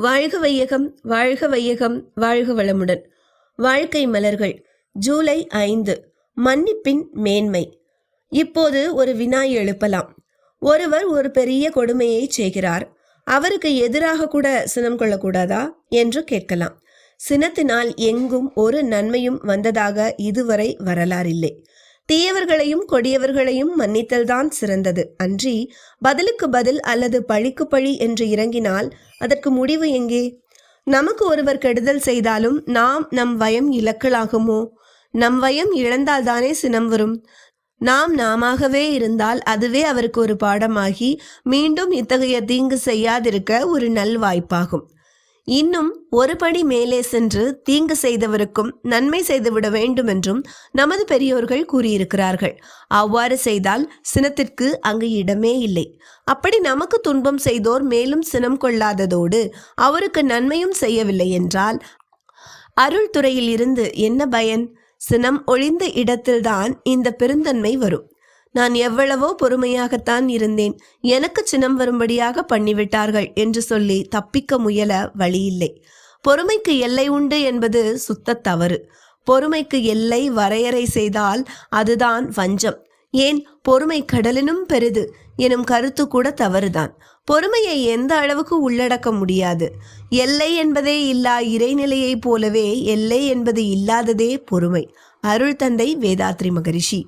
வாழ்க வையகம் வாழ்க வையகம் வாழ்க வளமுடன். வாழ்க்கை மலர்கள் ஜூலை ஐந்து. மன்னிப்பின் மேன்மை. இப்போது ஒரு வினா எழுப்பலாம். ஒருவர் ஒரு பெரிய கொடுமையை செய்கிறார். அவருக்கு எதிராக கூட சினம் கொள்ளக்கூடாதா என்று கேட்கலாம். சினத்தினால் எங்கும் ஒரு நன்மையும் வந்ததாக இதுவரை வரலாறில்லை. தீயவர்களையும் கொடியவர்களையும் மன்னித்தல்தான் சிறந்தது. அன்றி பதிலுக்கு பதில் அல்லது பழிக்கு பழி என்று இறங்கினால் அதற்கு முடிவு எங்கே? நமக்கு ஒருவர் கெடுதல் செய்தாலும் நாம் நம் வயம் இலக்கலாகுமோ? நம் வயம் இழந்தால்தானே சினம் வரும்? நாம் நாமாகவே இருந்தால் அதுவே அவருக்கு ஒரு பாடமாகி மீண்டும் இத்தகைய தீங்கு செய்யாதிருக்க ஒரு நல் வாய்ப்பாகும் இன்னும் ஒரு படி மேலே சென்று தீங்கு செய்தவருக்கும் நன்மை செய்துவிட வேண்டும் என்றும் நமது பெரியோர்கள் கூறியிருக்கிறார்கள். அவ்வாறு செய்தால் சினத்திற்கு அங்கு இடமே இல்லை. அப்படி நமக்கு துன்பம் செய்தோர் மேலும் சினம் கொள்ளாததோடு அவருக்கு நன்மையும் செய்யவில்லை என்றால் அருள் துறையில் இருந்து என்ன பயன்? சினம் ஒழிந்த இடத்தில்தான் இந்த பெருந்தன்மை வரும். நான் எவ்வளவோ பொறுமையாகத்தான் இருந்தேன். எனக்கு சினம் வரும்படியாக பண்ணிவிட்டார்கள் என்று சொல்லி தப்பிக்க முயல வழியில்லை. பொறுமைக்கு எல்லை உண்டு என்பது சுத்த தவறு. பொறுமைக்கு எல்லை வரையறை செய்தால் அதுதான் வஞ்சம். ஏன்? பொறுமை கடலினும் பெரிது எனும் கருத்து கூட தவறுதான். பொறுமையை எந்த அளவுக்கு உள்ளடக்க முடியாது? எல்லை என்பதே இல்லா இறைநிலையைப் போலவே எல்லை என்பது இல்லாததே பொறுமை. அருள் தந்தை வேதாத்ரி மகரிஷி.